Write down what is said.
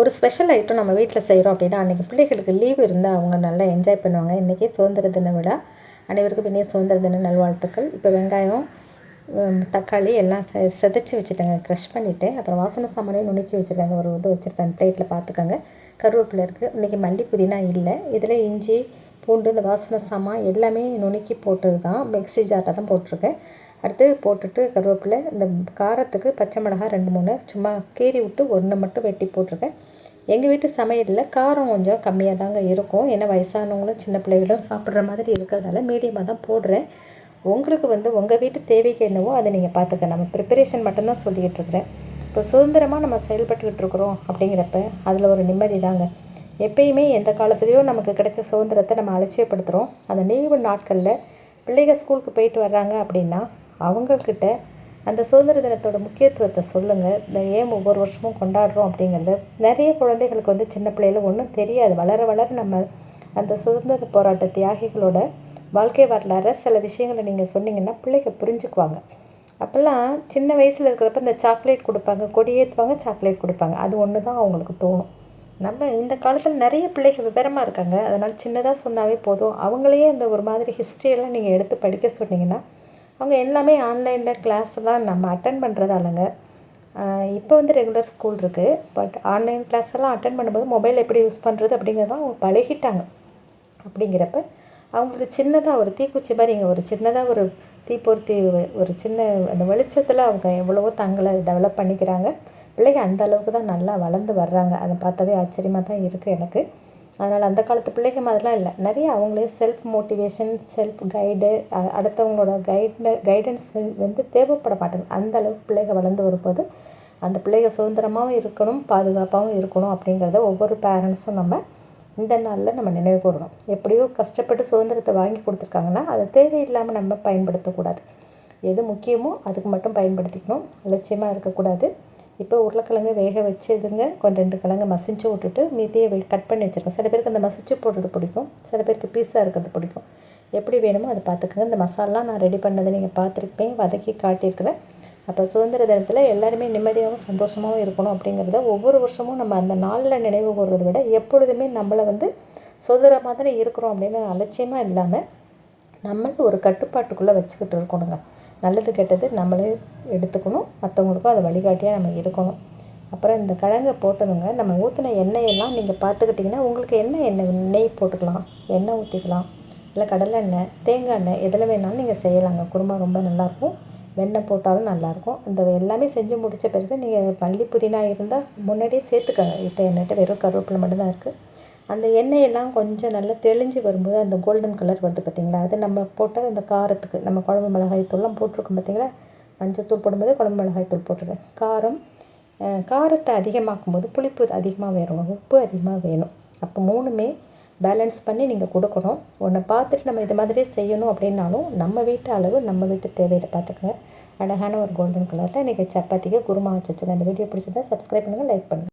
ஒரு special item நம்ம வீட்டில் செய்கிறோம் அப்படின்னா அன்றைக்கி பிள்ளைகளுக்கு லீவ் இருந்தால் அவங்க நல்லா என்ஜாய் பண்ணுவாங்க. இன்றைக்கி சுதந்திர தின விழா. அனைவருக்கும் இனிய சுதந்திர தின நல்வாழ்த்துக்கள். இப்போ வெங்காயம் தக்காளி எல்லாம் செதைச்சி வச்சுட்டேங்க. க்ரஷ் பண்ணிவிட்டேன் அப்புறம் வாசனை சாமானையும் நுணுக்கி வச்சுருக்காங்க. ஒரு இது வச்சுருக்கேன் பிளேட்டில் பார்த்துக்கோங்க கருவேப்பிலை இருக்குது இன்றைக்கி மல்லி புதினா இல்லை. இதில் இஞ்சி பூண்டு இந்த வாசனை சாமான் எல்லாமே நுணுக்கி போட்டது தான் மிக்ஸி ஜார்ட்டாக தான் போட்டிருக்கேன். அடுத்து போட்டுட்டு கருவேப்பிலை இந்த காரத்துக்கு பச்சை மிளகாய் ரெண்டு மூணு சும்மா கீறி விட்டு ஒன்று மட்டும் வெட்டி போட்டிருக்கேன். எங்கள் வீட்டு சமையலில் காரம் கொஞ்சம் கம்மியாக தாங்க இருக்கும். ஏன்னா வயசானவங்களும் சின்ன பிள்ளைகளும் சாப்பிட்ற மாதிரி இருக்கிறதால மீடியமாக தான் போடுறேன். உங்களுக்கு வந்து உங்கள் வீட்டு தேவைக்கு என்னவோ அதை நீங்கள் பார்த்துக்க நம்ம ப்ரிப்பரேஷன் மட்டும்தான் சொல்லிக்கிட்டு இருக்கிறேன். இப்போ சுதந்திரமாக நம்ம செயல்பட்டுக்கிட்டு இருக்கிறோம் அப்படிங்கிறப்ப அதில் ஒரு நிம்மதி தாங்க. எப்பயுமே எந்த காலத்துலேயோ நமக்கு கிடைச்ச சுதந்திரத்தை நம்ம அலட்சியப்படுத்துகிறோம் அந்த நினைவு நாட்களில் பிள்ளைகள் ஸ்கூலுக்கு போயிட்டு வர்றாங்க அப்படின்னா அவங்கக்கிட்ட அந்த சுதந்திர தினத்தோட முக்கியத்துவத்தை சொல்லுங்கள் இந்த ஏன் ஒவ்வொரு வருஷமும் கொண்டாடுறோம் அப்படிங்கிறது. நிறைய குழந்தைகளுக்கு வந்து சின்ன பிள்ளையில ஒன்றும் தெரியாது. வளர வளர நம்ம அந்த சுதந்திர போராட்ட தியாகிகளோட வாழ்க்கை வரலாறு சில விஷயங்களை நீங்கள் சொன்னீங்கன்னா பிள்ளைகள் புரிஞ்சுக்குவாங்க. அப்போல்லாம் சின்ன வயசில் இருக்கிறப்ப இந்த சாக்லேட் கொடுப்பாங்க கொடியேற்றுவாங்க சாக்லேட் கொடுப்பாங்க. அது ஒன்று தான் அவங்களுக்கு தோணும். நம்ம இந்த காலத்தில் நிறைய பிள்ளைகள் விவரமாக இருக்காங்க. அதனால் சின்னதாக சொன்னாவே போதும். அவங்களையே இந்த ஒரு மாதிரி ஹிஸ்ட்ரியெல்லாம் நீங்கள் எடுத்து படிக்க சொன்னீங்கன்னா அவங்க எல்லாமே ஆன்லைனில் கிளாஸ்லாம் நம்ம அட்டன் பண்ணுறதாலங்க இப்போ வந்து ரெகுலர் ஸ்கூல் இருக்குது பட் ஆன்லைன் கிளாஸ் எல்லாம் அட்டன் பண்ணும்போது மொபைல் எப்படி யூஸ் பண்ணுறது அப்படிங்கிறதெல்லாம் அவங்க பழகிட்டாங்க. அப்படிங்கிறப்ப அவங்களுக்கு சின்னதாக ஒரு தீக்குச்சி மாதிரி இங்கே ஒரு சின்னதாக ஒரு தீப்பொருத்தி ஒரு சின்ன அந்த வெளிச்சத்தில் அவங்க எவ்வளவோ தங்களை டெவலப் பண்ணிக்கிறாங்க. பிள்ளைங்க அந்த அளவுக்கு தான் நல்லா வளர்ந்து வர்றாங்க. அதை பார்த்தாவே ஆச்சரியமாக தான் இருக்குது எனக்கு. அதனால் அந்த காலத்து பிள்ளைங்க மாதிரிலாம் இல்லை. நிறைய அவங்களே செல்ஃப் மோட்டிவேஷன் செல்ஃப் கைடு அடுத்தவங்களோட கைடு கைடன்ஸ் வந்து தேவைப்பட மாட்டேங்குது. அந்த அளவுக்கு பிள்ளைகள் வளர்ந்து வரும்போது அந்த பிள்ளைகள் சுதந்திரமாகவும் இருக்கணும் பாதுகாப்பாகவும் இருக்கணும் அப்படிங்கிறத ஒவ்வொரு பேரண்ட்ஸும் நம்ம இந்த நாளில் நம்ம நினைவு கூறணும். எப்படியோ கஷ்டப்பட்டு சுதந்திரத்தை வாங்கி கொடுத்துருக்காங்கன்னா அதை தேவையில்லாமல் நம்ம பயன்படுத்தக்கூடாது. எது முக்கியமோ அதுக்கு மட்டும் பயன்படுத்திக்கணும். அலட்சியமாக இருக்கக்கூடாது. இப்போ உருளைக்கிழங்கு வேக வச்சதுங்க கொஞ்சம் ரெண்டு கிழங்கு மசிஞ்சு விட்டுட்டு மீதியை கட் பண்ணி வச்சுருக்கேன் சில பேருக்கு அந்த மசிச்சு போடுறது பிடிக்கும். சில பேருக்கு பீஸாக இருக்கிறது பிடிக்கும். எப்படி வேணுமோ அதை பார்த்துக்கோங்க. இந்த மசாலா நான் ரெடி பண்ணதை நீங்கள் பார்த்துருப்பேன் வதக்கி காட்டியிருக்கிறேன். அப்போ சுதந்திர தினத்தில் எல்லாருமே நிம்மதியாகவும் சந்தோஷமாகவும் இருக்கணும் அப்படிங்கிறத ஒவ்வொரு வருஷமும் நம்ம அந்த நாளில் நினைவு கூறுறதை விட எப்பொழுதுமே நம்மளை வந்து சுதந்திரமாக தானே இருக்கிறோம் அப்படின்னு அலட்சியமாக இல்லாமல் நம்மளுக்கு ஒரு கட்டுப்பாட்டுக்குள்ளே வச்சுக்கிட்டு இருக்கணுங்க. நல்லது கெட்டது நம்மளே எடுத்துக்கணும். மற்றவங்களுக்கும் அதை வழிகாட்டியாக நம்ம இருக்கணும். அப்புறம் இந்த கிழங்கு போட்டதுங்க நம்ம ஊற்றின எண்ணெயெல்லாம் நீங்கள் பார்த்துக்கிட்டிங்கன்னா உங்களுக்கு என்ன எண்ணெய் நெய் போட்டுக்கலாம் எண்ணெய் ஊற்றிக்கலாம் இல்லை கடலை எண்ணெய் தேங்காய் எண்ணெய் எதில் வேணாலும் நீங்கள் செய்யலாங்க. குருமா ரொம்ப நல்லாயிருக்கும். வெண்ணெய் போட்டாலும் நல்லாயிருக்கும். இந்த எல்லாமே செஞ்சு முடித்த பிறகு நீங்கள் மல்லி புதினா இருந்தால் முன்னாடியே சேர்த்துக்கோங்க. இப்போ என்கிட்ட வெறும் கருவேப்பிலை மட்டும்தான் இருக்குது அந்த எண்ணெயெல்லாம் கொஞ்சம் நல்லா தெளிஞ்சு வரும்போது அந்த கோல்டன் கலர் வருது பார்த்திங்களா? அது நம்ம போட்டால் அந்த காரத்துக்கு நம்ம குழம்பு மிளகாய் தூள்லாம் போட்டிருக்கோம் பார்த்திங்களா? மஞ்சத்தூள் போடும்போது குழம்பு மிளகாய் தூள் போட்டுருவேன் காரம் காரத்தை அதிகமாக்கும் போது புளிப்பு அதிகமாக வேணும். உப்பு அதிகமாக வேணும். அப்போ மூணுமே பேலன்ஸ் பண்ணி நீங்கள் கொடுக்கணும். ஒன்றை பார்த்துட்டு நம்ம இது மாதிரியே செய்யணும் அப்படின்னாலும் நம்ம வீட்டு அளவு நம்ம வீட்டு தேவையை பார்த்துக்கோங்க. அழகான ஒரு கோல்டன் கலரில் இன்றைக்கி சப்பாத்திக்கு குருமா வச்சுருங்க இந்த வீடியோ பிடிச்சதா சப்ஸ்கிரைப் பண்ணுங்கள் லைக் பண்ணுங்கள்